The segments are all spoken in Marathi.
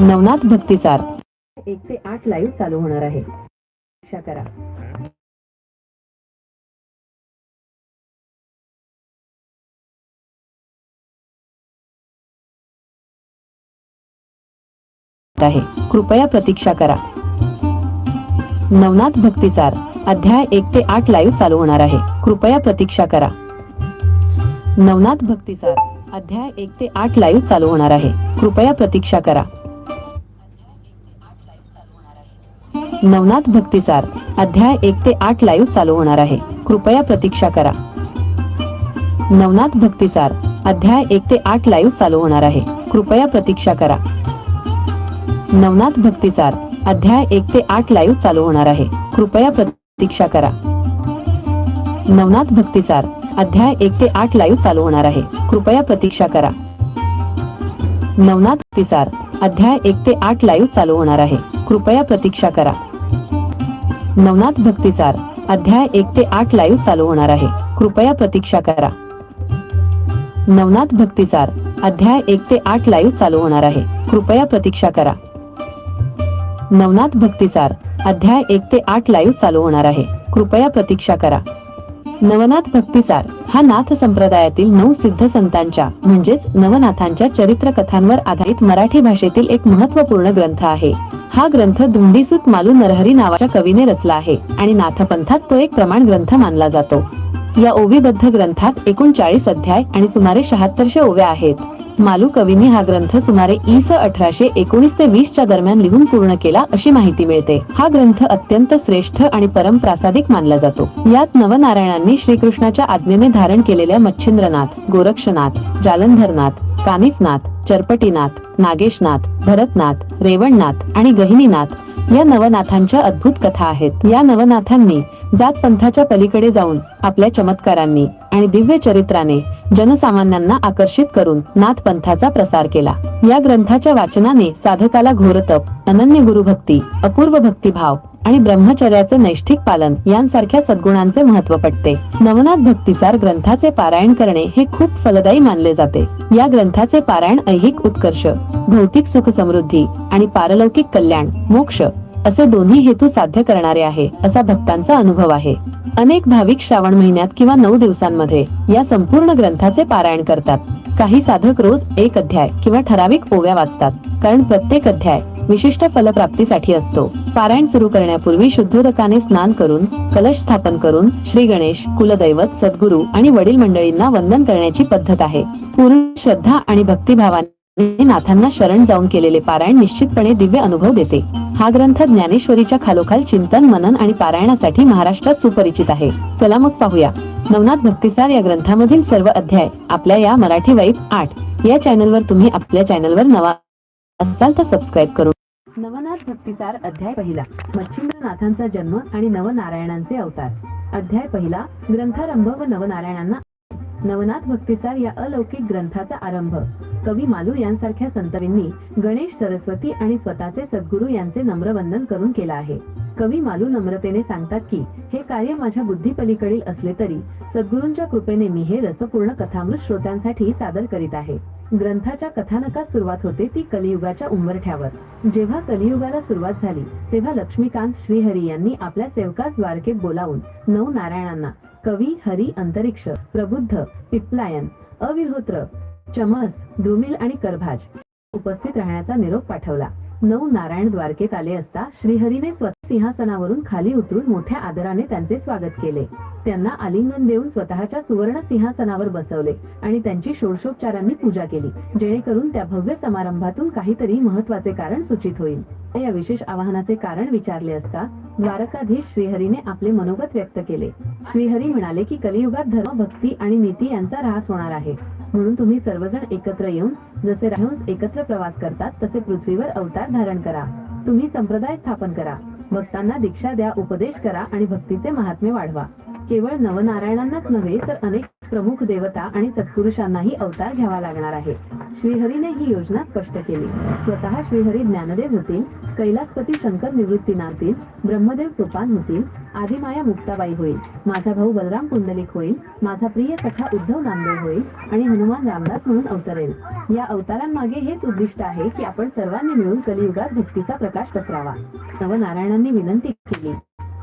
नवनाथ भक्तिसार. एक ते आठ लाईव्ह चालू होणार आहे. करा. आहे. कृपया प्रतीक्षा करा. नवनाथ भक्तिसार अध्याय एक ते आठ लाईव्ह चालू होणार आहे. कृपया प्रतीक्षा करा. नवनाथ भक्तिसार अध्याय एक ते आठ लाईव्ह चालू होणार आहे. कृपया प्रतीक्षा करा. नवनाथ भक्तिसार. अध्याय एक ते आठ लाईव्ह चालू होणार आहे. कृपया प्रतीक्षा करा. नवनाथ भक्तिसार. अध्याय एक ते आठ लाईव्ह चालू होणार आहे. कृपया प्रतीक्षा करा. नवनाथ भक्तिसार. अध्याय एक ते आठ लाईव्ह चालू होणार आहे. कृपया प्रतीक्षा करा. नवनाथ भक्तिसार. अध्याय एक ते आठ लाईव्ह चालू होणार आहे. कृपया प्रतीक्षा करा. नवनाथ भक्तिसार. अध्याय एक ते आठ लाईव्ह चालू होणार आहे. कृपया प्रतीक्षा करा. नवनाथ भक्तिसार. अध्याय एक ते आठ लाईव्ह चालू होणार आहे. कृपया प्रतीक्षा करा. नवनाथ भक्तिसार. अध्याय एक ते आठ लाईव्ह चालू होणार आहे. कृपया प्रतीक्षा करा. नवनाथ भक्तिसार. अध्याय एक ते आठ लाईव्ह चालू होणार आहे. कृपया प्रतीक्षा करा. नवनाथ भक्तिसार हा नाथ संप्रदायातील नऊ सिद्ध संतांच्या म्हणजेच नवनाथांच्या चरित्र कथांवर आधारित मराठी भाषेतील एक महत्त्वपूर्ण ग्रंथ आहे. हा ग्रंथ धुंडीसूत मालू नरहरी नावाच्या कवीने रचला आहे आणि नाथपंथात तो एक प्रमाण ग्रंथ मानला जातो. या ओवीबद्ध ग्रंथात एकूण चाळीस अध्याय आणि सुमारे शहात्तरशे ओव्या आहेत. मालू कवीने हा ग्रंथ सुमारे इ स अठराशे एकोणीस ते वीस च्या दरम्यान लिहून पूर्ण केला अशी माहिती मिळते. हा ग्रंथ अत्यंत श्रेष्ठ आणि परमप्रासादिक मानला जातो. यात नवनारायणांनी श्रीकृष्णाच्या आज्ञेने धारण केलेल्या मच्छिंद्रनाथ गोरक्षनाथ जालंधरनाथ कानिफनाथ चरपटीनाथ नागेशनाथ भरतनाथ रेवणनाथ आणि गहिनीनाथ या नवनाथांच्या अद्भुत कथा आहेत. या नवनाथांनी जात पंथाच्या पलीकडे जाऊन आपल्या चमत्कारांनी आणि दिव्य चरित्राने जनसामान्यांना आकर्षित करून नाथ पंथाचा प्रसार केला. या ग्रंथाच्या वाचनाने साधकाला घोरतप अनन्य गुरुभक्ती अपूर्व भक्तिभाव आणि ब्रह्मचर्याचे नैष्ठिक पालन यांसारख्या सद्गुणांचे महत्त्व पटते. नवनाथ भक्तिसार ग्रंथाचे पारायण करणे हे खूप फलदायी मानले जाते. या ग्रंथाचे पारायण ऐहिक उत्कर्ष भौतिक सुख समृद्धी आणि पारलौकिक कल्याण मोक्ष असे दोन्ही हेतू साध्य करणारे आहे असा भक्तांचा अनुभव आहे. अनेक भाविक श्रावण महिन्यात किंवा नऊ दिवसांमध्ये या संपूर्ण ग्रंथाचे पारायण करतात. काही साधक रोज एक अध्याय किंवा ठराविक ओव्या वाचतात कारण प्रत्येक अध्याय विशिष्ट फलप्राप्तीसाठी असतो. पारायण सुरू करण्यापूर्वी शुद्धोदकाने स्नान करून कलश स्थापन करून श्री गणेश कुलदैवत सद्गुरू आणि वडील मंडळींना वंदन करण्याची पद्धत आहे. पूर्ण श्रद्धा आणि भक्तिभावाने नाथांना शरण जाऊन केलेले पारायण निश्चितपणे दिव्य अनुभव देते. हा ग्रंथ ज्ञानेश्वरीच्या खालोखाल चिंतन मनन आणि पारायणासाठी महाराष्ट्रात सुपरिचित आहे. चला मग पाहूया. नवनाथ भक्तिसार या ग्रंथामधील सर्व अध्याय आपल्या या मराठी वाईब आठ या चॅनलवर तुम्ही आपल्या चॅनलवर नवा असाल तर सबस्क्राईब करू. नवनाथ भक्तिसार अध्याय पहिला. मच्छिंद्रनाथांचा जन्म आणि नवनारायणांचे अवतार. अध्याय पहिला. ग्रंथारंभ व नवनारायणांना. नवनाथ भक्तिसार या अलौकिक ग्रंथाचा आरंभ. कवी मालू यांसारख्या संतवींनी गणेश सरस्वती आणि स्वतःचे सद्गुरू यांचे नम्र वंदन करून केला आहे. कवी मालू नम्रतेने सांगतात की हे कार्य माझ्या बुद्धीपलीकडील असले तरी सद्गुरूंच्या कृपेने मी हे रसपूर्ण कथामृत श्रोत्यांसाठी सादर करीत आहे. ग्रंथाच्या कथानकास सुरुवात होते ती कलियुगाच्या उंबरठ्यावर. जेव्हा कलियुगाला सुरुवात झाली तेव्हा लक्ष्मीकांत श्रीहरी यांनी आपल्या सेवकास द्वारकेत बोलावून नऊ नारायणांना कवी हरी अंतरिक्ष प्रबुद्ध पिप्लायन अविहोत्र चमस द्रुमिल आणि करभाज उपस्थित राहण्याचा निरोप पाठवला. नऊ नारायण द्वारकेत आले असता श्रीहरीने स्वतः सिंहासनावरून खाली उतरून मोठ्या आदराने त्यांचे स्वागत केले. त्यांना आलिंगन देऊन स्वतःच्या सुवर्ण सिंहासनावर बसवले आणि त्यांची षोडशोपचारांनी पूजा केली जेणेकरून त्या भव्य समारंभातून काहीतरी महत्त्वाचे कारण सूचित होईल. या विशेष आवाहनाचे कारण विचारले असता द्वारकाधीश श्रीहरीने आपले मनोगत व्यक्त केले. श्रीहरी म्हणाले की कलियुगात धर्म भक्ती आणि नीती यांचा ऱ्हास होणार आहे. म्हणून तुम्ही सर्वजण एकत्र येऊन जसे राहून एकत्र प्रवास करतात तसे पृथ्वीवर अवतार धारण करा. तुम्ही संप्रदाय स्थापन करा. भक्तांना दीक्षा द्या उपदेश करा आणि भक्तीचे महात्म्य वाढवा. केवळ नवनारायणांनाच नव्हे तर अनेक प्रमुख देवता आणि सत्पुरुषांनाही अवतार घ्यावा लागणार आहे. श्रीहरीने ही योजना स्पष्ट केली. स्वतः श्रीहरी ज्ञानदेव होतील कैलासपती शंकर निवृत्तीनाथ ब्रह्मदेव सोपान होतील आदिमाया मुक्ताबाई होईल माझा भाऊ बलराम पुंडलिक होईल माझा प्रिय सखा उद्धव नामदेव होईल आणि हनुमान रामदास म्हणून अवतरेल या अवतारांमागे हेच उद्दिष्ट आहे की आपण सर्वांनी मिळून कलियुगात भक्तीचा प्रकाश पसरावा. नवनारायणांनी विनंती केली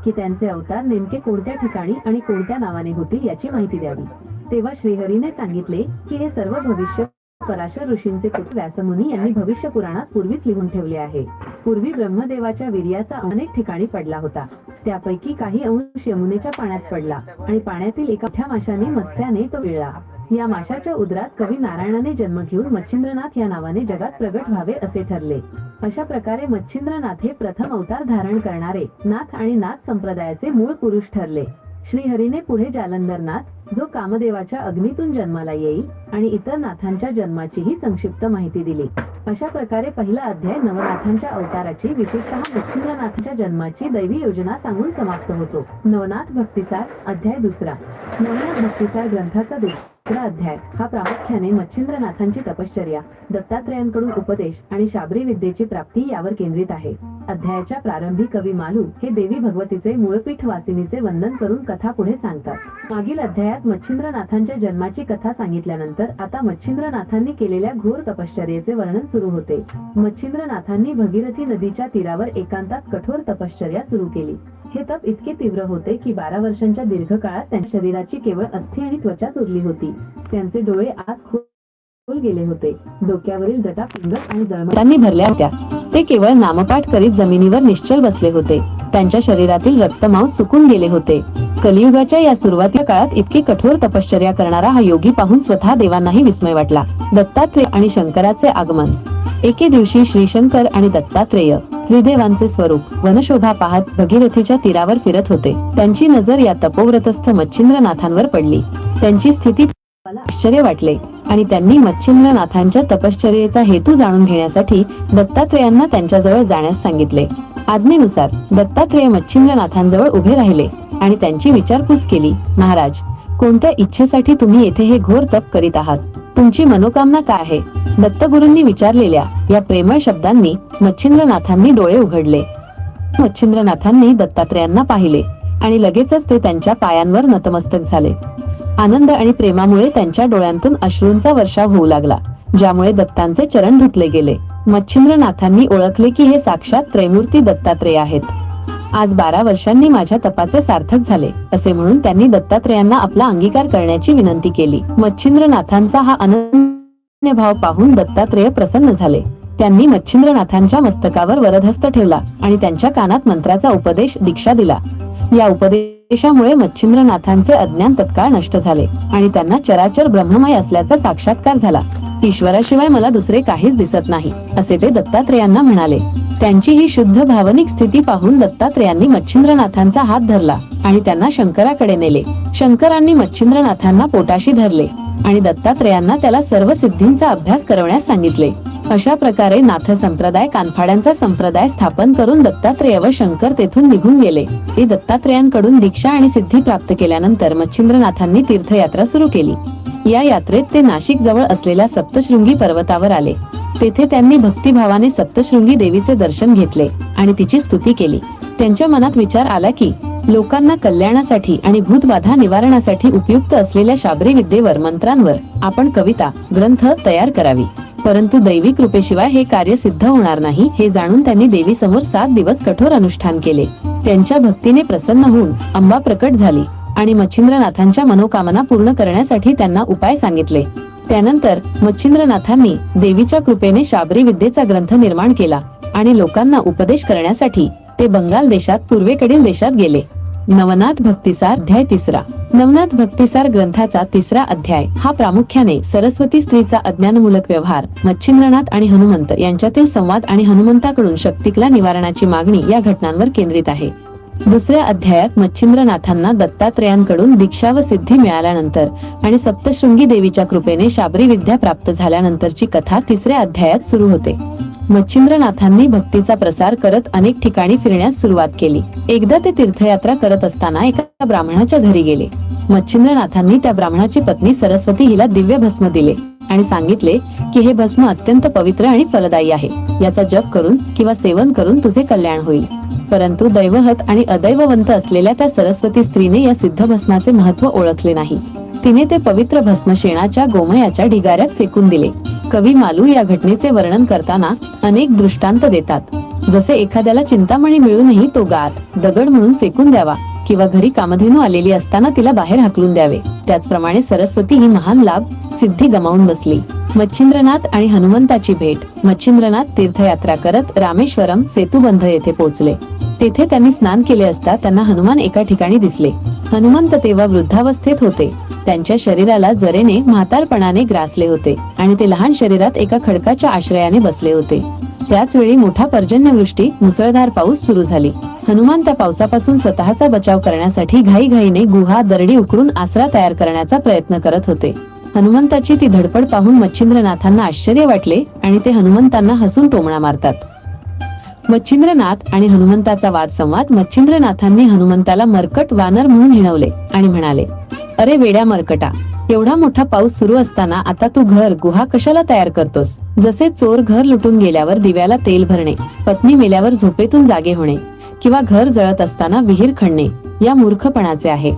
की त्यांचे अवतार नेमके कोणत्या ठिकाणी आणि कोणत्या नावाने होतील याची माहिती द्यावी. तेव्हा श्रीहरीने सांगितले की हे सर्व भविष्य पराशर ऋषींचे पुत्र व्यासमुनी यांनी भविष्य पुराणात पूर्वीच लिहून ठेवले आहे. पूर्वी ब्रह्मदेवाच्या वीर्याचा अनेक ठिकाणी पडला होता. त्यापैकी काही अंश यमुनेच्या पाण्यात पडला आणि पाण्यातील एका मोठ्या माशाने मत्स्याने तो विळला. या माशाच्या उदरात कवी नारायणाने जन्म घेऊन मच्छिंद्रनाथ या नावाने जगात प्रगट व्हावे असे ठरले. अशा प्रकारे मच्छिंद्रनाथ हे प्रथम अवतार धारण करणारे नाथ आणि नाथ संप्रदायाचे मूळ पुरुष ठरले. श्रीहरीने पुढे जालंधरनाथ जो कामदेवाच्या अग्नीतून जन्माला येईल आणि इतर नाथांच्या जन्माचीही संक्षिप्त माहिती दिली. अशा प्रकारे पहिला अध्याय नवनाथांच्या अवताराची विशेषतः मच्छिंद्रनाथांच्या जन्माची दैवी योजना सांगून समाप्त होतो. नवनाथ भक्तिसार अध्याय दुसरा. नवनाथ भक्तिसार ग्रंथाचा दुसरा तिसरा अध्याय. हा प्रामुख्याने मच्छिंद्रनाथांची तपश्चर्या दत्तात्रयांकडून उपदेश आणि शाबरी विद्येची प्राप्ती यावर केंद्रित आहे. अध्यायाच्या प्रारंभी कवी मालू हे देवी भगवतीचे मूळपीठ वासिनीचे वंदन करून कथा पुढे सांगतात. मागील अध्यायात मच्छिंद्रनाथांच्या जन्माची कथा सांगितल्यानंतर आता मच्छिंद्रनाथांनी केलेल्या घोर तपश्चर्येचे वर्णन सुरू होते. मच्छिंद्रनाथांनी भगीरथी नदीच्या तीरावर एकांतात कठोर तपश्चर्या सुरू केली. हे तप इतके तीव्र होते की बारा वर्षांच्या दीर्घकाळात त्यांच्या शरीराची केवळ अस्थि आणि त्वचाच उरली होती. त्यांचे डोळे आत खोल गेले होते. डोक्यावरील जटा पिंगट आणि जळमटांनी भरल्या होत्या. ते केवळ नामपाठ करीत जमिनीवर निश्चल बसले होते. त्यांच्या शरीरातील रक्तमांस सुकून गेले होते. कलियुगाच्या या सुरुवाती काळात इतकी कठोर तपश्चर्या करणारा हा योगी पाहून स्वतः देवांनाही विस्मय वाटला. दत्तात्रेय आणि शंकराचे आगमन. एके दिवशी श्रीशंकर आणि दत्तात्रेय त्रिदेवांचे स्वरूप वनशोभा पाहत भगीरथीच्या तीरावर फिरत होते. त्यांची नजर या तपोव्रतस्थ मच्छिंद्रनाथांवर पडली. त्यांची स्थिती मला आश्चर्य वाटले आणि त्यांनी मच्छिंद्रनाथांच्या तपश्चर्येचा हेतू जाणून घेण्यासाठी दत्तात्रेयांना त्यांच्याजवळ जाण्यास सांगितले. आज्ञेनुसार दत्तात्रेय मच्छिंद्रनाथांजवळ उभे राहिले आणि त्यांची विचारपूस केली महाराज कोणत्या इच्छेसाठी तुम्ही येथे हे घोर तप करीत आहात? तुमची मनोकामना काय आहे? दत्तगुरूंनी विचारलेल्या या प्रेमळ शब्दांनी मच्छिंद्रनाथांनी डोळे उघडले. मच्छिंद्रनाथांनी दत्तात्रेयांना पाहिले आणि लगेचच ते त्यांच्या पायांवर नतमस्तक झाले. आनंद आणि प्रेमामुळे त्यांच्या डोळ्यांतून अश्रूंचा वर्षाव होऊ लागला ज्यामुळे दत्तांचे चरण धुतले गेले. मच्छिंद्रनाथांनी ओळखले की हे साक्षात त्रैमूर्ती दत्तात्रेय आहेत. आज बारा वर्षांनी माझ्या तपाचे सार्थक झाले असे म्हणून त्यांनी दत्तात्रेयांना आपला अंगीकार करण्याची विनंती केली. मच्छिंद्रनाथांचा हा अनन्य भाव पाहून दत्तात्रेय प्रसन्न झाले. त्यांनी मच्छिंद्रनाथांच्या मस्तकावर वरदहस्त ठेवला आणि त्यांच्या कानात मंत्राचा उपदेश दीक्षा दिला. या उपदेशामुळे मच्छिंद्रनाथांचे अज्ञान तत्काळ नष्ट झाले आणि त्यांना चराचर ब्रह्ममय असल्याचा साक्षात्कार झाला. ईश्वराशिवाय मला दुसरे काहीच दिसत नाही असे ते दत्तात्रेयांना म्हणाले. त्यांची ही शुद्ध भावनिक स्थिती पाहून दत्तात्रेयांनी मच्छिंद्रनाथांचा हात धरला आणि त्यांना शंकराकडे नेले. शंकरांनी मच्छिंद्रनाथांना पोटाशी धरले. आणि दत्तात्रेयांना त्याला सर्व सिद्धींचा अभ्यास करवण्यास सांगितले. अशा प्रकारे नाथ संप्रदाय कानफाड्यांचा संप्रदाय स्थापन करून दत्तात्रेय व शंकर तेथून निघून गेले. ते दत्तात्रेयांकडून दीक्षा आणि सिद्धी प्राप्त केल्यानंतर मच्छिंद्रनाथांनी तीर्थयात्रा सुरू केली. या यात्रेत ते नाशिक जवळ असलेल्या सप्तशृंगी पर्वतावर आले. तेथे त्यांनी भक्तिभावाने सप्तशृंगी देवीचे दर्शन घेतले आणि तिची स्तुती केली. त्यांच्या मनात विचार आला की लोकांना कल्याणासाठी आणि भूतबाधा निवारणासाठी उपयुक्त असलेल्या शाबरी विद्येवर मंत्रांवर आपण कविता ग्रंथ तयार करावी. परंतु दैवी कृपेशिवाय हे कार्य सिद्ध होणार नाही हे जाणून त्यांनी देवी समोर सात दिवस कठोर अनुष्ठान केले. त्यांच्या भक्तीने प्रसन्न होऊन अंबा प्रकट झाली आणि मच्छिंद्रनाथांच्या मनोकामना पूर्ण करण्यासाठी त्यांना उपाय सांगितले. त्यानंतर मच्छिंद्रनाथांनी देवीच्या कृपेने शाबरी विद्येचा ग्रंथ निर्माण केला आणि लोकांना उपदेश करण्यासाठी ते बंगाल देशात पूर्वेकडील देशात गेले. नवनाथ भक्तिसार अध्याय तिसरा. नवनाथ भक्तिसार ग्रंथाचा तिसरा अध्याय हा प्रामुख्याने सरस्वती स्त्रीचा अज्ञानमूलक व्यवहार मच्छिंद्रनाथ आणि हनुमंत यांच्यातील संवाद आणि हनुमंताकडून शक्तिकला निवारणाची मागणी या घटनांवर केंद्रित आहे. दुसऱ्या अध्यायात मच्छिंद्रनाथांना दत्तात्रेयांकडून दीक्षा व सिद्धी मिळाल्यानंतर आणि सप्तशृंगी देवीच्या कृपेने शाबरी विद्या प्राप्त झाल्यानंतरची कथा तिसऱ्या अध्यायात सुरू होते. मच्छिंद्रनाथांनी भक्तीचा प्रसार करत अनेक ठिकाणी फिरण्यास सुरुवात केली. एकदा ते तीर्थयात्रा करत असताना एका ब्राह्मणाच्या घरी गेले. मच्छिंद्रनाथांनी त्या ब्राह्मणाची पत्नी सरस्वती हिला दिव्य भस्म दिले आणि सांगितले की हे भस्म अत्यंत पवित्र आणि फलदायी आहे. याचा जप करून किंवा सेवन करून तुझे कल्याण होईल. परंतु दैवहत आणि अदैववंत असलेल्या त्या सरस्वती स्त्रीने या सिद्ध भस्माचे महत्त्व ओळखले नाही. तिने ते पवित्र भस्म शेणाच्या गोमयाच्या ढिगाऱ्यात फेकून दिले. कवी मालू या घटनेचे वर्णन करताना अनेक दृष्टांत देतात. जसे एखाद्याला चिंतामणी मिळूनही तो गात दगड म्हणून फेकून द्यावा किंवा घरी कामधेनू आलेली असताना तिला बाहेर हाकलून द्यावे. त्याचप्रमाणे सरस्वती ही महान लाभ सिद्धी गमावून बसली. मच्छिंद्रनाथ आणि हनुमंताची भेट मच्छिंद्रनाथ तीर्थयात्रा करत रामेश्वरम सेतुबंध येथे पोहोचले तेथे त्यांनी स्नान केले असता त्यांना हनुमान एका ठिकाणी दिसले. हनुमंत तेव्हा वृद्धावस्थेत होते. त्यांच्या शरीराला जरेने म्हातारपणाने ग्रासले होते आणि ते लहान शरीरात एका खडकाच्या आश्रयाने बसले होते. त्याच वेळी मोठा पर्जन्यवृष्टी मुसळधार पाऊस सुरू झाली. हनुमान त्या पावसापासून स्वतःचा बचाव करण्यासाठी घाईघाईने गुहा दरडी उकरून आसरा तयार करण्याचा प्रयत्न करत होते. हनुमंताची ती धडपड पाहून मच्छिंद्रनाथांना आश्चर्य वाटले आणि ते हनुमंतांना हसून टोमणा मारतात. मच्छिंद्रनाथ आणि हनुमंताचा वाद संवाद मच्छिंद्रनाथांनी हनुमंताला मरकट वानर म्हणून हिणवले आणि म्हणाले अरे वेड्या मरकटा एवढा मोठा पाऊस सुरू असताना आता तू घर गुहा कशाला तयार करतोस? जसे चोर घर लुटून गेल्यावर दिव्याला तेल भरणे पत्नी मेल्यावर झोपेतून जागे होणे किंवा घर जळत असताना विहीर खणणे या मूर्खपणाचे आहे.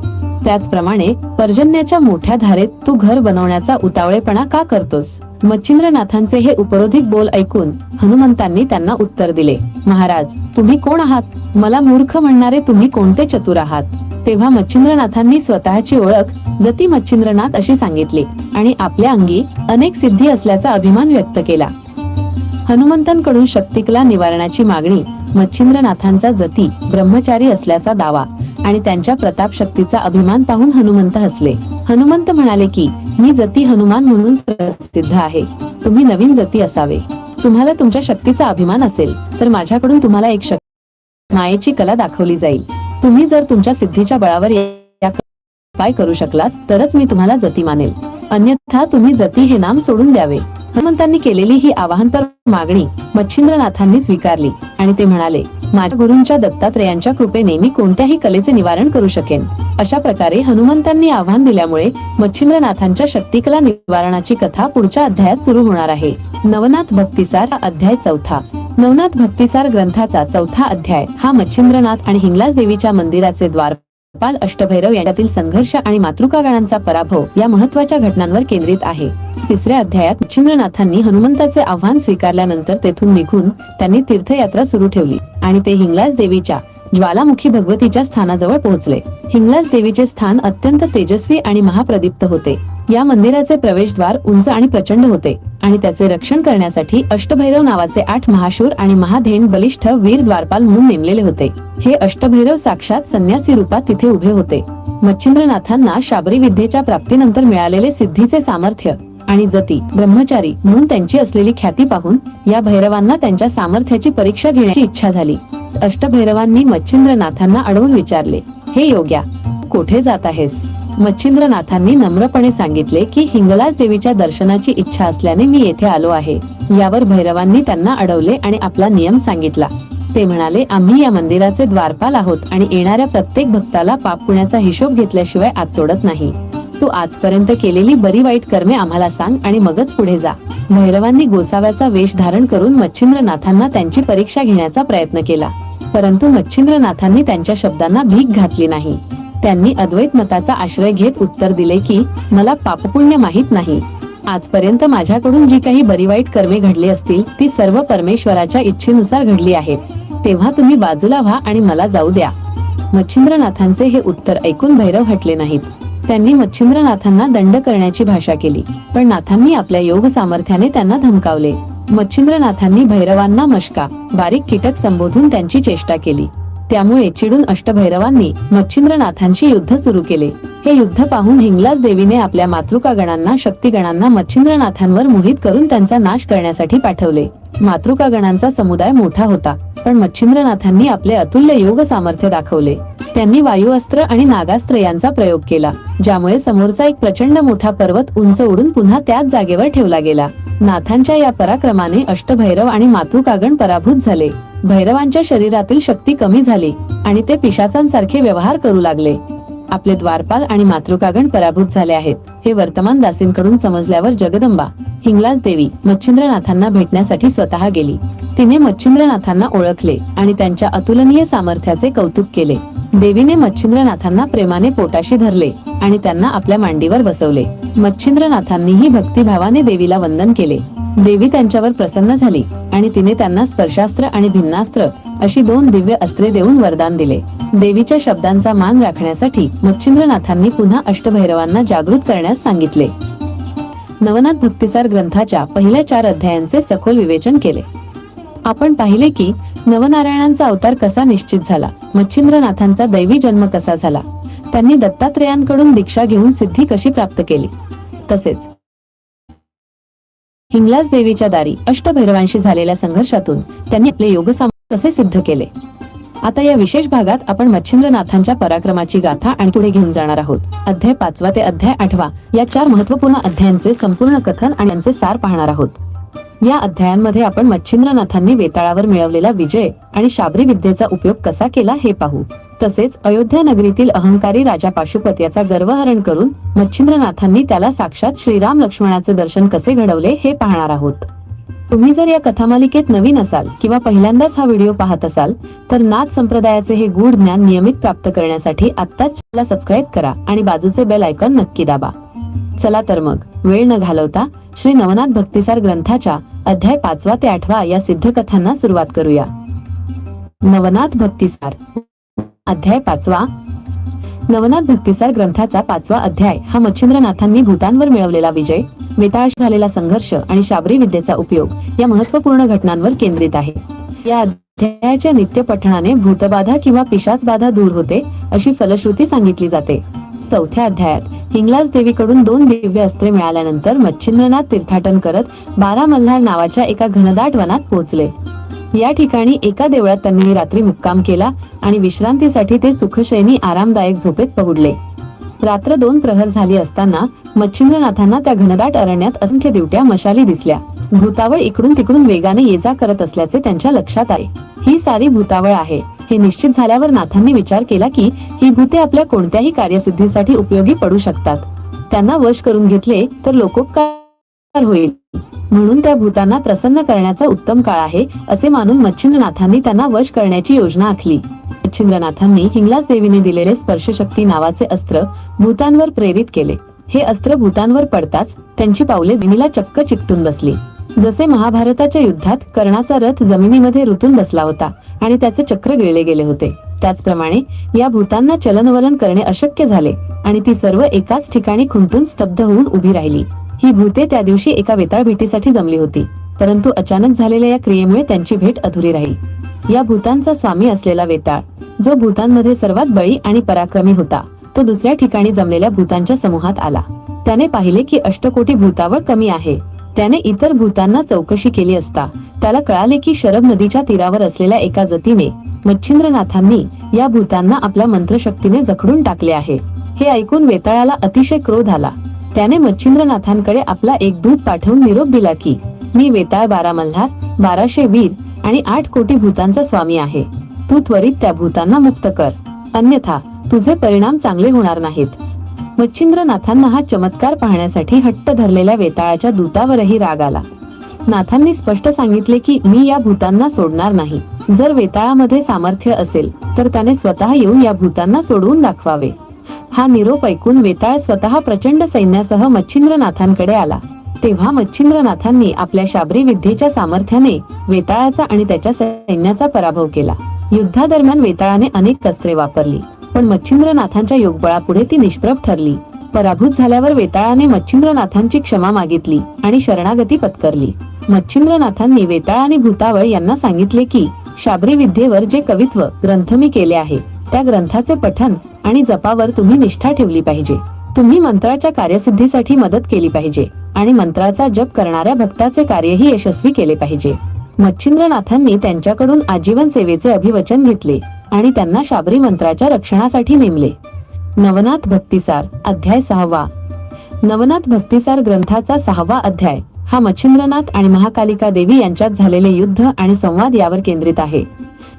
त्याचप्रमाणे पर्जन्याच्या मोठ्या धारेत तू घर बनवण्याचा उतावळेपणा का करतोस? मच्छिंद्रनाथांचे हे उपरोधिक बोल ऐकून हनुमंतांनी त्यांना उत्तर दिले महाराज तुम्ही कोण आहात? मला मूर्ख म्हणणारे तुम्ही कोणते चतुर आहात? तेव्हा मच्छिंद्रनाथांनी स्वतःची ओळख जती मच्छिंद्रनाथ अशी सांगितली आणि आपल्या अंगी अनेक सिद्धी असल्याचा अभिमान व्यक्त केला. हनुमंतांकडून शक्तिकला निवारणाची मागणी मच्छिंद्रनाथांचा जती ब्रह्मचारी असल्याचा दावा आणि त्यांच्या प्रताप शक्तीचा अभिमान पाहून हनुमंत हसले. हनुमंत म्हणाले की मी जती हनुमान म्हणून प्रसिद्ध आहे. तुम्ही नवीन जती असावे. तुम्हाला तुमच्या शक्तीचा अभिमान असेल तर माझ्याकडून तुम्हाला एक शक्ती मायेची कला दाखवली जाईल. तुम्ही जर तुमच्या सिद्धीच्या बळावर उपाय करू शकलात तरच मी तुम्हाला जती मानेल. अन्यथा तुम्ही जती हे नाम सोडून द्यावे. हनुमंतांनी केलेली ही आवाहनपर मागणी मच्छिंद्रनाथांनी स्वीकारली आणि ते म्हणाले माझ्या गुरूंच्या दत्तात्रेयांच्या कृपेने मी कोणत्याही कलेचे निवारण करू शकेन. अशा प्रकारे हनुमंतांनी आव्हान दिल्यामुळे मच्छिंद्रनाथांच्या शक्तिकला निवारणाची कथा पुढच्या अध्यायात सुरू होणार आहे. नवनाथ भक्तिसार अध्याय चौथा. नवनाथ भक्तिसार ग्रंथाचा चौथा अध्याय हा मच्छिंद्रनाथ आणि हिंगलाज देवीच्या मंदिराचे द्वार द्वारपाल अष्टभैरव यांच्यातील संघर्ष आणि मातृका गणांचा पराभव या महत्त्वाच्या घटनांवर केंद्रित आहे. तिसऱ्या अध्यायात मच्छिंद्रनाथांनी हनुमंताचे आव्हान स्वीकारल्यानंतर तेथून निघून त्यांनी तीर्थयात्रा सुरू ठेवली आणि ते हिंगलाज देवीच्या ज्वालामुखी भगवतीच्या स्थानाजवळ पोहोचले. हिंगलाज देवीचे स्थान अत्यंत तेजस्वी आणि महाप्रदीप्त होते. या मंदिराचे प्रवेशद्वार उंच आणि प्रचंड होते आणि त्याचे रक्षण करण्यासाठी अष्टभैरव नावाचे आठ महाशूर आणि महाधेन बलिष्ठ वीर द्वारपाल म्हणून नेमलेले होते. हे अष्टभैरव साक्षात संन्यासी रूपात तिथे उभे होते. मच्छिंद्रनाथांना शाबरी विद्येच्या प्राप्तीनंतर मिळालेले सिद्धीचे सामर्थ्य आणि जती ब्रह्मचारी म्हणून त्यांची असलेली ख्याती पाहून या भैरवांना त्यांच्या सामर्थ्याची परीक्षा घेण्याची इच्छा झाली. अष्टभैरवांनी मच्छिंद्रनाथांना अडवून विचारले हे योग्या कोठे जात आहेस? मच्छिंद्रनाथांनी नम्रपणे सांगितले की हिंगलाज देवीच्या दर्शनाची इच्छा असल्याने मी येथे आलो आहे. यावर भैरवांनी त्यांना अडवले आणि आपला नियम सांगितला. ते म्हणाले आम्ही या मंदिराचे द्वारपाल आहोत आणि येणाऱ्या प्रत्येक भक्ताला पाप पुण्याचा हिशोब घेतल्याशिवाय आत सोडत नाही. तू आजपर्यंत केलेली बरी वाईट कर्मे आम्हाला सांग आणि मगच पुढे जा. भैरवांनी गोसाव्याचा वेश धारण करून मच्छिंद्रनाथांना त्यांची परीक्षा घेण्याचा प्रयत्न केला. परंतु मच्छिंद्रनाथांनी त्यांच्या शब्दांना भीक घातली नाही. त्यांनी अद्वैत मताचा आश्रय घेत उत्तर दिले की मला पापपुण्य माहीत नाही. आजपर्यंत माझ्याकडून जी काही बरी वाईट कर्मे घडली असतील ती सर्व परमेश्वराच्या इच्छेनुसार घडली आहेत. तेव्हा तुम्ही बाजूला व्हा आणि मला जाऊ द्या. मच्छिंद्रनाथांचे हे उत्तर ऐकून भैरव हटले नाहीत. त्यांनी मच्छिंद्रनाथांना दंड करण्याची भाषा केली पण नाथांनी आपल्या योग सामर्थ्याने त्यांना धमकावले. मच्छिंद्रनाथांनी भैरवांना मशका बारीक कीटक संबोधून त्यांची चेष्टा केली. त्यामुळे चिडून अष्टभैरवांनी मच्छिंद्रनाथांशी युद्ध सुरू केले. हे युद्ध पाहून हिंगलाज देवीने आपल्या मातृकागणांना शक्तिगणांना मच्छिंद्रनाथांवर मोहित करून त्यांचा नाश करण्यासाठी पाठवले. मातृकागणांचा समुदाय मोठा होता पण मच्छिंद्रनाथांनी आपले अतुल्य योग सामर्थ्य दाखवले. त्यांनी वायुअस्त्र आणि नागास्त्र यांचा प्रयोग केला ज्यामुळे समोरचा एक प्रचंड मोठा पर्वत उंच उडून पुन्हा त्याच जागेवर ठेवला गेला. नाथांच्या या पराक्रमाने अष्टभैरव आणि मातृकागण पराभूत झाले. भैरवांच्या शरीरातील शक्ती कमी झाली आणि ते पिशाचांसारखे व्यवहार करू लागले. आपले द्वारपाल आणि मातृकागण पराभूत झाले आहेत. हे वर्तमान दासींकडून समजल्यावर जगदंबा हिंगलाज देवी मच्छिंद्रनाथांना भेटण्यासाठी स्वतः गेली. तिने मच्छिंद्रनाथांना ओळखले आणि त्यांच्या अतुलनीय सामर्थ्याचे कौतुक केले. देवीने मच्छिंद्रनाथांना प्रेमाने पोटाशी धरले आणि त्यांना आपल्या मांडीवर बसवले. मच्छिंद्रनाथांनीही भक्तिभावाने देवीला वंदन केले. देवी त्यांच्यावर प्रसन्न झाली आणि तिने त्यांना स्पर्शास्त्र आणि भिन्नास्त्र अशी दोन दिव्य अस्त्रे देऊन वरदान दिले. देवीच्या शब्दांचा मान राखण्यासाठी मच्छिंद्रनाथांनी पुन्हा अष्टभैरवांना जागृत करण्यास सांगितले. नवनाथ भक्तिसार ग्रंथाच्या पहिल्या चार अध्यायांचे सखोल विवेचन केले. आपण पाहिले की नवनारायणांचा अवतार कसा निश्चित झाला मच्छिंद्रनाथांचा दैवी जन्म कसा झाला त्यांनी दत्तात्रेयांकडून दीक्षा घेऊन सिद्धी कशी प्राप्त केली. तसेच हिंगलाज देवीच्या दारी अष्टभैरवांशी झालेल्या संघर्षातून त्यांनी आपले योगसाम कसे सिद्ध केले. आता या विशेष भागात आपण मच्छिंद्रनाथांच्या पराक्रमाची गाथा आणि पुढे घेऊन जाणार आहोत. अध्याय पाचवा ते अध्याय आठवा या चार महत्त्वपूर्ण अध्यायांचे संपूर्ण कथन आणि यांचे सार पाहणार आहोत. या अध्यायांमध्ये आपण मच्छिंद्रनाथांनी वेताळावर मिळवलेला विजय आणि शाबरी विद्येचा उपयोग कसा केला हे पाहू. तसेच अयोध्या नगरीतील अहंकारी राजा पाशुपत याचा गर्वहरण करून मच्छिंद्रनाथांनी त्याला साक्षात श्रीराम लक्ष्मणाचे दर्शन कसे घडवले हे पाहणार आहोत. तुम्ही जर या कथामालिकेत नवीन असाल किंवा पहिल्यांदाच हा व्हिडिओ पाहत असाल तर नाथ संप्रदायाचे हे गूढ ज्ञान नियमित प्राप्त करण्यासाठी आत्ताच चॅनलला सबस्क्राईब करा आणि बाजूचे बेल आयकॉन नक्की दाबा. चला तर मग वेळ न घालवता श्री नवनाथ भक्तिसार ग्रंथाच्या अध्याय पाचवा ते आठवा या सिद्ध कथांना सुरुवात करूया. नवनाथ भक्तिसार अध्याय पाचवा नवनाथ भक्तिसार ग्रंथाचा पाचवा अध्याय. हा मच्छिंद्रनाथांनी भूतांवर मिळवलेला विजय वेताळाशी झालेला संघर्ष आणि शाबरी विद्येचा उपयोग या महत्त्वपूर्ण घटनांवर केंद्रित आहे. या अध्यायाच्या नित्य पठणाने भूतबाधा किंवा पिशाच बाधा दूर होते अशी फलश्रुती सांगितली जाते. चौथ्या अध्यायात हिंगलाज देवीकडून दोन दिव्य अस्त्रे मिळाल्यानंतर मच्छिंद्रनाथ तीर्थाटन करत बारा मल्हार नावाच्या एका घनदाट वनात पोहोचले. या ठिकाणी एका देवळात त्यांनी रात्री मुक्काम केला आणि विश्रांतीसाठी ते सुखशयनी आरामदायक झोपेत पहुडले. रात्र दोन प्रहर झाली असताना मच्छिंद्रनाथांना त्या घनदाट अरण्यात असंख्य दिवट्या मशाली दिसल्या. भूतावळ इकडून तिकडून वेगाने ये जा करत असल्याचे त्यांच्या लक्षात आले ही सारी भूतावळ आहे. हे निश्चित झाल्यावर नाथांनी विचार केला की ही भूते आपल्या कोणत्याही कार्यसिद्धीसाठी उपयोगी पडू शकतात. त्यांना वश करून घेतले तर लोकोपकार होईल. म्हणून त्या भूतांना प्रसन्न करण्याचा उत्तम काळ आहे असे मानून मच्छिंद्रनाथांनी त्यांना वश करण्याची योजना आखली. मच्छिंद्रनाथांनी हिंगलाज देवीने दिलेले स्पर्शशक्ती नावाचे अस्त्र भूतांवर प्रेरित केले. हे अस्त्र भूतांवर पडताच त्यांची पावले जमिनीला चक्क चिकटून बसली. जसे महाभारताच्या युद्धात कर्णाचा रथ जमिनीमध्ये रुतून बसला होता आणि त्याचे चक्र गिळले गेले होते त्याचप्रमाणे या भूतांना चलनवलन करणे अशक्य झाले आणि ती सर्व एकाच ठिकाणी खुंटून स्तब्ध होऊन उभी राहिली. ही भूते त्या दिवशी एका वेताळ भेटीसाठी जमली होती. परंतु अचानक झालेल्या या क्रियेमुळे त्यांची भेट अधुरी राहील. या भूतांचा स्वामी असलेला वेताळ जो भूतांमध्ये सर्वात बळी आणि पराक्रमी होता तो दुसऱ्या ठिकाणी जमलेल्या भूतांच्या समूहात आला. त्याने पाहिले की अष्टकोटी भूतावळ कमी आहे. त्याने इतर भूतांना चौकशी केली असता त्याला कळाले की शरब नदीच्या तीरावर असलेल्या एका जतीने मच्छिंद्रनाथांनी या भूतांना आपल्या मंत्रशक्तीने जखडून टाकले आहे. हे ऐकून वेताळाला अतिशय क्रोध आला. त्याने मच्छिंद्रनाथांकडे आपला एक दूत पाठवून निरोप दिला की मी वेताळ बारा मल्हार बाराशे वीर आणि आठ कोटी भूतांचा स्वामी आहे. तू त्वरित त्या भूतांना मुक्त कर. अन्यथा तुझे परिणाम चांगले होणार नाहीत. मच्छिंद्रनाथांना हा चमत्कार पाहण्यासाठी हट्ट धरलेल्या वेताळाच्या दूतावरही राग आला. नाथांनी स्पष्ट सांगितले की मी या भूतांना सोडणार नाही. जर वेताळामध्ये सामर्थ्य असेल तर त्याने स्वतः येऊन या भूतांना सोडवून दाखवावे. हा निरोप ऐकून वेताळ स्वतः प्रचंड सैन्यासह मच्छिंद्रनाथांकडे आला. तेव्हा मच्छिंद्रनाथांनी आपल्या शाबरी विद्येच्या सामर्थ्याने वेताळाचा आणि त्याच्या सैन्याचा पराभव केला. युद्धादरम्यान वेताळाने अनेक अस्त्रे वापरली पण मच्छिंद्रनाथांच्या योगबळापुढे ती निष्प्रभ ठरली. पराभूत झाल्यावर वेताळाने मच्छिंद्रनाथांची क्षमा मागितली आणि शरणागती पत्करली. मच्छिंद्रनाथांनी वेताळ आणि भूतावळ यांना सांगितले की शाबरी विद्येवर जे कवित्व ग्रंथ मी केले आहे त्या ग्रंथाचे पठन आणि जपावर तुम्ही निष्ठा ठेवली पाहिजे. तुम्ही मंत्राच्या कार्यसिद्धीसाठी मदत केली पाहिजे आणि मंत्राचा जप करणाऱ्या भक्ताचे कार्यही यशस्वी केले पाहिजे. मच्छिंद्रनाथांनी त्यांच्याकडून आजीवन सेवेचे अभिवचन घेतले आणि त्यांना शाबरी मंत्राच्या रक्षणासाठी नेमले. नवनाथ भक्तिसार अध्याय सहावा. नवनाथ भक्तिसार ग्रंथाचा सहावा अध्याय हा मच्छिंद्रनाथ आणि महाकालिका देवी यांच्यात झालेले युद्ध आणि संवाद यावर केंद्रित आहे.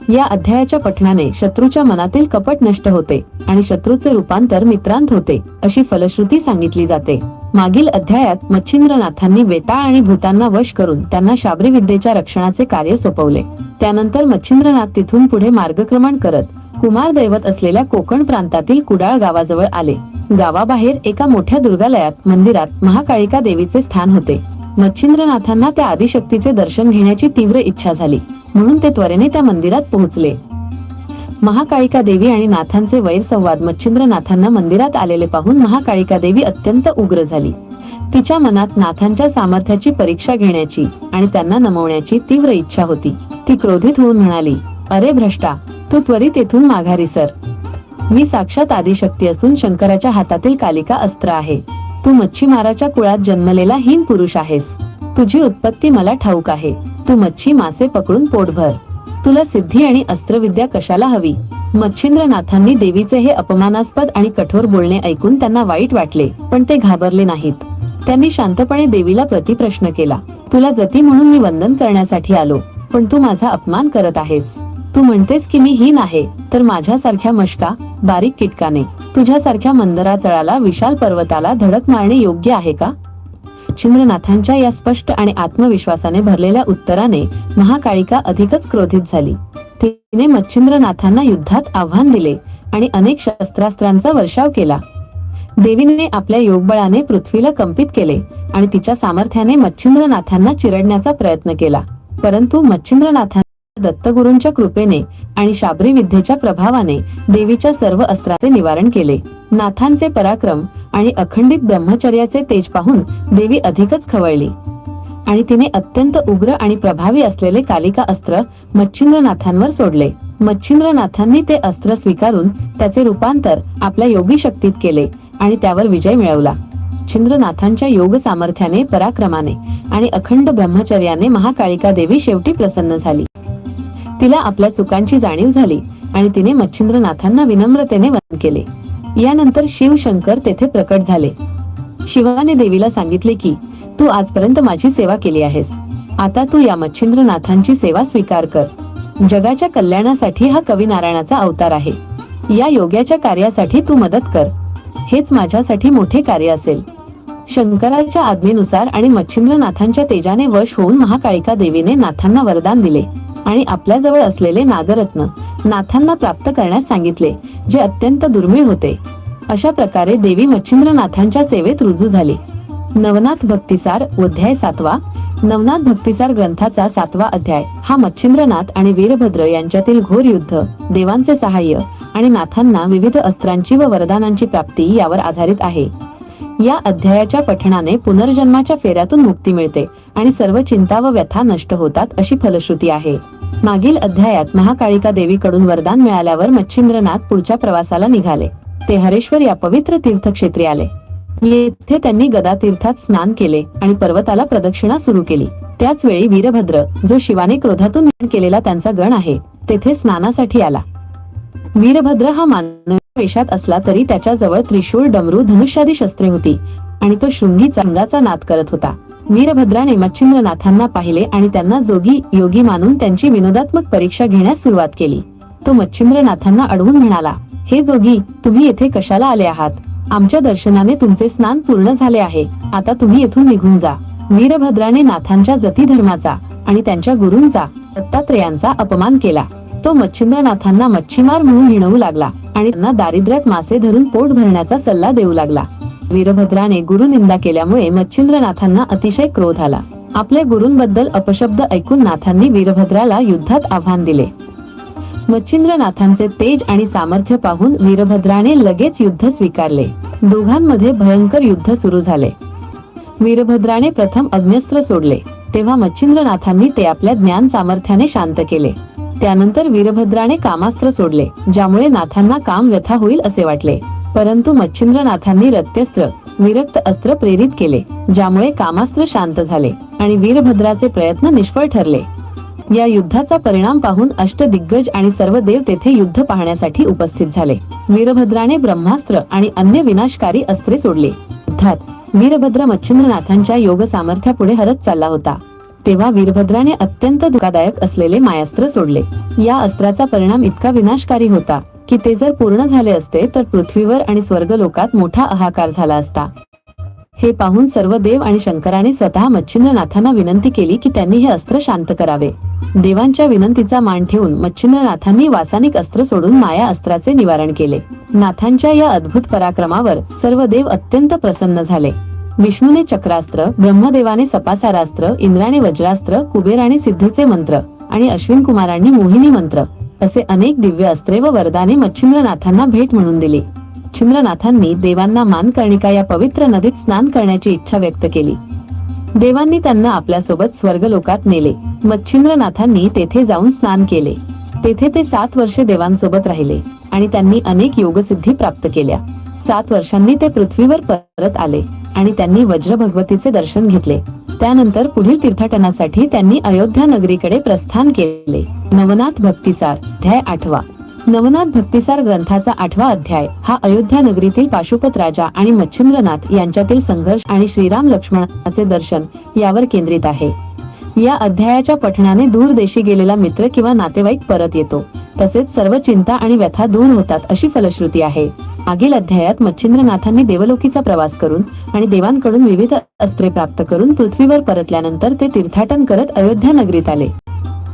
या अध्यायाच्या पठणाने शत्रूच्या मनातील कपट नष्ट होते आणि शत्रूचे रूपांतर मित्रांत होते अशी फलश्रुती सांगितली जाते. मागील अध्यायात मच्छिंद्रनाथांनी वेताळ आणि भूतांना वश करून त्यांना शाबरी विद्येच्या रक्षणाचे कार्य सोपवले. त्यानंतर मच्छिंद्रनाथ तिथून पुढे मार्गक्रमण करत कुमार दैवत असलेल्या कोकण प्रांतातील कुडाळ गावाजवळ आले. गावाबाहेर एका मोठ्या दुर्गालयात मंदिरात महाकाळिका देवीचे स्थान होते. मच्छिंद्रनाथांना त्या आदिशक्तीचे दर्शन घेण्याची तीव्र इच्छा झाली. म्हणून ते त्वरेने त्या मंदिरात पोहोचले. महाकाळिका देवी आणि नाथांचे वैरसंवाद मच्छिंद्रनाथांना मंदिरात आलेले पाहून महाकाळिका देवी अत्यंत उग्र झाली. तिच्या मनात नाथांच्या सामर्थ्याची परीक्षा घेण्याची आणि त्यांना नमवण्याची तीव्र इच्छा होती. ती क्रोधित होऊन म्हणाली अरे भ्रष्टा तू त्वरित येथून माघारी सर. मी साक्षात आदिशक्ती असून शंकराच्या हातातील कालिका अस्त्र आहे. तू मच्छीमाराच्या कुळात जन्मलेला हीन पुरुष आहेस. तुझी उत्पत्ती मला ठाऊक आहे. तू मच्छी मासे पकडून पोट भर. तुला सिद्धी आणि अस्त्रविद्या कशाला हवी? मच्छिंद्रनाथांनी देवीचे हे अपमानास्पद आणि कठोर बोलणे ऐकून त्यांना वाईट वाटले पण ते घाबरले नाहीत. त्यांनी शांतपणे देवीला प्रतिप्रश्न केला. तुला जती म्हणून मी वंदन करण्यासाठी आलो पण तू माझा अपमान करत आहेस. तू म्हणतेस की मी हीन आहे तर माझ्यासारख्या मशका बारीक किटकाने तुझ्यासारख्या मंदराचळाला विशाल पर्वताला धडक मारणे योग्य आहे का? छिंद्रनाथांच्या या स्पष्ट आणि आत्मविश्वासाने भरलेल्या उत्तराने महाकाळिका अधिकच क्रोधित झाली. तिने मच्छिंद्रनाथांना युद्धात आव्हान दिले आणि अनेक शस्त्रास्त्रांचा वर्षाव केला. देवीने आपल्या योगबळाने पृथ्वीला कंपित केले आणि तिच्या सामर्थ्याने मच्छिंद्रनाथांना चिरडण्याचा प्रयत्न केला. परंतु मच्छिंद्रनाथांना दत्तगुरूंच्या कृपेने आणि शाबरी विद्येच्या प्रभावाने देवीच्या सर्व अस्त्राचे निवारण केले. नाथांचे पराक्रम आणि अखंडित ब्रह्मचर्याचे तेज पाहून देवी अधिकच खवळली. आणि तिने अत्यंत उग्र आणि प्रभावी असलेले कालिका अस्त्र मच्छिंद्रनाथांवर सोडले. मच्छिंद्रनाथांनी ते अस्त्र स्वीकारून त्याचे रूपांतर आपल्या योगी शक्तीत केले आणि त्यावर विजय मिळवला. छिंद्रनाथांच्या योग सामर्थ्याने पराक्रमाने आणि अखंड ब्रह्मचर्याने महाकाळिका देवी शेवटी प्रसन्न झाली. तिला आपल्या चुकांची जाणीव झाली आणि तिने मच्छिंद्रनाथांना विनम्रतेने वंदन केले. यानंतर शिवशंकर तेथे प्रकट झाले. शिवाने देवीला सांगितले की तू आजपर्यंत माझी सेवा केली आहेस. आता तू या मच्छिंद्रनाथांची सेवा स्वीकार कर. जगाच्या कल्याणासाठी हा कवी नारायणाचा अवतार आहे. या योग्याच्या कार्यासाठी तू मदत कर. हेच माझ्यासाठी मोठे कार्य असेल. शंकराच्या आज्ञेनुसार आणि मच्छिंद्रनाथांच्या तेजाने वश होऊन महाकाळिका देवीने नाथांना वरदान दिले आणि आपल्याजवळ असलेले नागरत्न नाथांना प्राप्त करण्यास सांगितले जे अत्यंत दुर्मिळ होते. अशा प्रकारे देवी मच्छिंद्रनाथांच्या सेवेत रुजू झाली. नवनाथ भक्तिसार अध्याय सातवा. नवनाथ भक्तिसार ग्रंथाचा सातवा अध्याय. हा मच्छिंद्रनाथ आणि वीरभद्र यांच्यातील घोर युद्ध देवांचे सहाय्य आणि नाथांना विविध अस्त्रांची व वरदानांची प्राप्ती यावर आधारित आहे. या अध्यायाच्या पठणाने पुनर्जन्माच्या फेऱ्यातून मुक्ती मिळते आणि सर्व चिंता व व्यथा नष्ट होतात अशी फलश्रुती आहे. मागील अध्यायात महाकाळिका देवीकडून वरदान मिळाल्यावर मच्छिंद्रनाथ पुढच्या प्रवासाला निघाले. ते हरेश्वर या पवित्र तीर्थक्षेत्री आले. येथे त्यांनी गदा तीर्थात स्नान केले आणि पर्वताला प्रदक्षिणा सुरू केली. त्याच वेळी वीरभद्र जो शिवाने क्रोधातून केलेला त्यांचा गण आहे तेथे स्नानासाठी आला. वीरभद्र हा मान वेशात असला तरी त्याच्याजवळ त्रिशूळ डमरू धनुष्यादी शस्त्रे होती आणि तो शृंगी चंगाचा नाद करत होता. वीरभद्राने मच्छिंद्रनाथांना पाहिले आणि त्यांना जोगी योगी मानून त्यांची विनोदात्मक परीक्षा घेण्यास सुरुवात केली. तो मच्छिंद्रनाथांना अडवून म्हणाला हे जोगी तुम्ही येथे कशाला आले आहात? आमच्या दर्शनाने तुमचे स्नान पूर्ण झाले आहे. आता तुम्ही येथून निघून जा. वीरभद्राने नाथांच्या जती धर्माचा आणि त्यांच्या गुरूंचा दत्तात्रेयांचा अपमान केला. तो मच्छिंद्रनाथांना मच्छीमार म्हणून हिणवू लागला आणि त्यांना दारिद्र्यात मासे धरून पोट भरण्याचा सल्ला देऊ लागला. वीरभद्राने गुरुनिंदा केल्यामुळे मच्छिंद्रनाथांना अतिशय क्रोध आला. आपल्या गुरूंबद्दल अपशब्द ऐकून नाथांनी वीरभद्राला युद्धात आव्हान दिले. मच्छिंद्रनाथांचे तेज आणि सामर्थ्य पाहून वीरभद्राने लगेच युद्ध स्वीकारले. दोघांमध्ये भयंकर युद्ध सुरू झाले. वीरभद्राने प्रथम अग्न्यस्त्र सोडले तेव्हा मच्छिंद्रनाथांनी ते आपल्या ज्ञान सामर्थ्याने शांत केले. त्यानंतर वीरभद्राने कामास्त्र सोडले ज्यामुळे नाथांना काम व्यथा होईल असे वाटले. परंतु मच्छिंद्रनाथांनी रत्यस्त्र विरक्त अस्त्र प्रेरित केले ज्यामुळे कामास्त्र शांत झाले आणि वीरभद्राचे प्रयत्न निष्फळ ठरले. या युद्धाचा परिणाम पाहून अष्टदिग्गज आणि सर्व देव तेथे युद्ध पाहण्यासाठी उपस्थित झाले. वीरभद्राने ब्रह्मास्त्र आणि अन्य विनाशकारी अस्त्रे सोडले. युद्धात वीरभद्र मच्छिंद्रनाथांच्या योग सामर्थ्यापुढे हरत चालला होता. तेव्हा वीरभद्राने अत्यंत धोकादायक असलेले मायास्त्र सोडले. या अस्त्राचा परिणाम इतका विनाशकारी होता की ते जर पूर्ण झाले असते तर पृथ्वीवर आणि स्वर्गलोकात मोठा हाहाकार झाला असता. हे पाहून सर्व देव आणि शंकराने स्वतः मच्छिंद्रनाथांना विनंती केली की त्यांनी हे अस्त्र शांत करावे. देवांच्या विनंतीचा मान ठेवून मच्छिंद्रनाथांनी वासानिक अस्त्र सोडून माया अस्त्राचे निवारण केले. नाथांच्या या अद्भुत पराक्रमावर सर्व देव अत्यंत प्रसन्न झाले. विष्णूने चक्रास्त्र ब्रह्मदेवाने सपासारास्त्र इंद्राने वज्रास्त्र कुबेराने सिद्धीचे मंत्र आणि अश्विन कुमारांनी मोहिनी मंत्र असे अनेक दिव्य अस्त्रे व वरदाने मच्छिंद्रनाथांना भेट म्हणून दिली. छिंद्रनाथांनी देवांना मानकर्णिका या पवित्र नदीत स्नान करण्याची इच्छा व्यक्त केली. देवांनी त्यांना आपल्यासोबत स्वर्गलोकात नेले. मच्छिंद्रनाथांनी तेथे जाऊन स्नान केले. तेथे ते सात वर्षे देवांसोबत राहिले आणि त्यांनी अनेक योगसिद्धी प्राप्त केल्या. सात वर्षांनी ते पृथ्वीवर परत आले आणि त्यांनी वज्र भगवतीचे दर्शन घेतले. त्यानंतर पुढील तीर्थाटनासाठी त्यांनी अयोध्या नगरीकडे प्रस्थान केले. नवनाथ भक्तिसार अध्याय आठवा. नवनाथ भक्तिसार ग्रंथाचा आठवा अध्याय हा अयोध्या नगरीतील पाशुपत राजा आणि मच्छिंद्रनाथ यांच्यातील संघर्ष आणि श्रीराम लक्ष्मणाचे दर्शन यावर केंद्रित आहे. या अध्यायाच्या पठणाने दूर देशी गेलेला मित्र किंवा नातेवाईक परत येतो. तसेच सर्व चिंता आणि व्यथा दूर होतात अशी फलश्रुती आहे. मागील अध्यायात मच्छिंद्रनाथांनी देवलोकीचा प्रवास करून आणि देवांकडून विविध अस्त्रे प्राप्त करून पृथ्वीवर परतल्यानंतर ते तीर्थाटन करत अयोध्या नगरीत आले.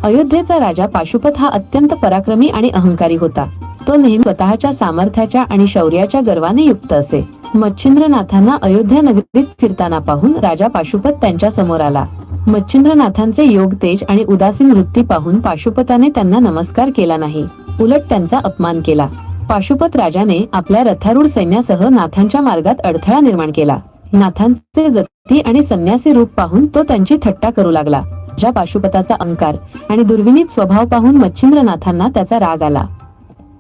अयोध्येचा राजा पाशुपत हा अत्यंत पराक्रमी आणि अहंकारी होता. तो नेहमी स्वतःच्या सामर्थ्याच्या आणि शौर्याच्या गर्वाने युक्त असे. मच्छिंद्रनाथांना अयोध्या नगरीत फिरताना पाहून राजा पाशुपत त्यांच्यासमोर आला. मच्छिंद्रनाथांचे योग तेज आणि उदासीन वृत्ती पाहून पाशुपताने त्यांना नमस्कार केला नाही. उलट त्यांचा अपमान केला. पाशुपत राजाने आपल्या रथारूढ सैन्यासह नाथांच्या मार्गात अडथळा निर्माण केला. नाथांचे जती आणि संन्यासी रूप पाहून तो त्यांची थट्टा करू लागला. ज्या पाशुपताचा अंकार आणि दुर्विनीत स्वभाव पाहून मच्छिंद्रनाथांना त्याचा राग आला.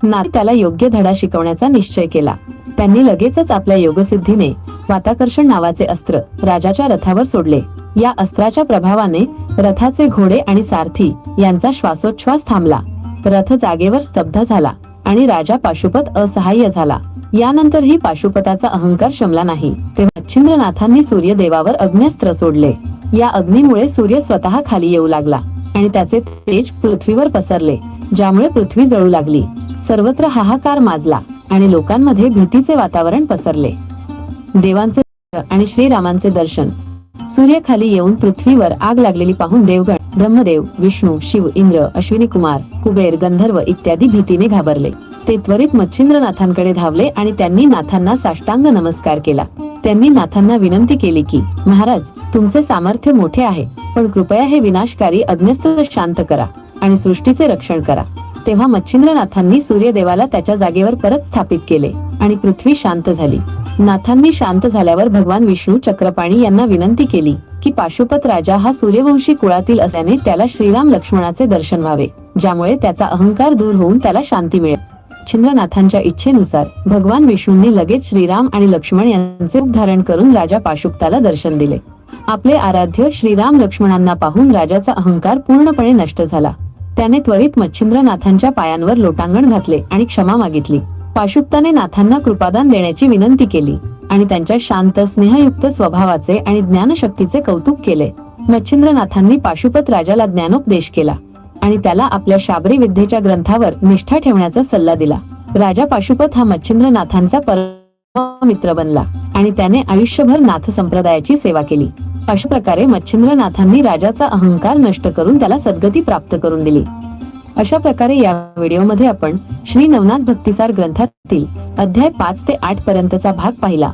नाथ त्याला योग्य धडा शिकवण्याचा निश्चय केला. त्यांनी लगेचच आपल्या योगसिद्धीने वाताकर्षण नावाचे अस्त्र राजाच्या रथावर सोडले. या अस्त्राच्या प्रभावाने रथाचे घोडे आणि सारथी यांचा श्वासोच्छ्वास थांबला. रथ जागेवर स्तब्ध झाला. आणि राजा पाशुपत असहाय्य झाला. यानंतरही पाशुपताचा अहंकार शमला नाही. तेव्हा मच्छिंद्रनाथांनी सूर्यदेवावर अग्न्यस्त्र सोडले. या अग्नीमुळे सूर्य स्वतः खाली येऊ लागला आणि त्याचे तेज पृथ्वीवर पसरले ज्यामुळे पृथ्वी जळू लागली. सर्वत्र हाहाकार माजला आणि लोकांमध्ये भीतीचे वातावरण पसरले. देवांचे आणि श्रीरामांचे दर्शन. सूर्य खाली येऊन पृथ्वीवर आग लागलेली पाहून देवगण ब्रह्मदेव विष्णू शिव इंद्र अश्विनी कुमार कुबेर गंधर्व इत्यादी भीतीने घाबरले. ते त्वरित मच्छिंद्रनाथांकडे धावले आणि त्यांनी नाथांना साष्टांग नमस्कार केला. त्यांनी नाथांना विनंती केली की महाराज तुमचे सामर्थ्य मोठे आहे पण कृपया हे विनाशकारी अग्निस्त्र शांत करा आणि सृष्टीचे रक्षण करा. तेव्हा मच्छिंद्रनाथांनी सूर्यदेवाला त्याच्या जागेवर परत स्थापित केले आणि पृथ्वी शांत झाली. नाथांनी शांत झाल्यावर भगवान विष्णू चक्रपाणी यांना विनंती केली की पाशुपत राजा हा सूर्यवंशी कुळातील असल्याने त्याला श्रीराम लक्ष्मणाचे दर्शन व्हावे ज्यामुळे त्याचा अहंकार दूर होऊन त्याला शांती मिळेल. छिंद्रनाथांच्या इच्छेनुसार भगवान विष्णूंनी लगेच श्रीराम आणि लक्ष्मण यांचे उद्धारण करून राजा पाशुपताला दर्शन दिले. आपले आराध्य श्रीराम लक्ष्मणांना पाहून राजाचा अहंकार पूर्णपणे नष्ट झाला. त्याने त्वरित मच्छिंद्रनाथांच्या पायांवर लोटांगण घातले आणि क्षमा मागितली. पाशुपताने नाथांना कृपादान देण्याची विनंती केली आणि त्यांच्या शांत स्नेहयुक्त स्वभावाचे आणि ज्ञानशक्तीचे कौतुक केले. मच्छिंद्रनाथांनी पाशुपत राजाला ज्ञानोपदेश केला आणि त्याला आपल्या शाबरी विद्येच्या ग्रंथावर निष्ठा ठेवण्याचा सल्ला दिला. राजा पाशुपत हा मच्छिंद्रनाथांचा परम मित्र बनला आणि त्याने आयुष्यभर नाथ संप्रदायाची सेवा केली. अशा प्रकारे मच्छिंद्रनाथांनी राजाचा अहंकार नष्ट करून त्याला सद्गती प्राप्त करून दिली. अशा प्रकारे या व्हिडिओमध्ये आपण श्री नवनाथ भक्तिसार ग्रंथातील अध्याय पाच ते आठ पर्यंतचा भाग पाहिला.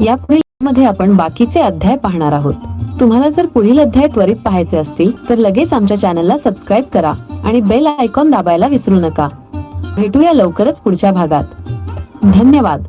यापुढील मध्ये आपण बाकीचे अध्याय पाहणार आहोत. तुम्हाला जर पुढील अध्याय त्वरित पाहायचे असतील तर लगेच आमच्या चॅनलला सबस्क्राईब करा आणि बेल आयकॉन दाबायला विसरू नका. भेटूया लवकरच पुढच्या भागात. धन्यवाद.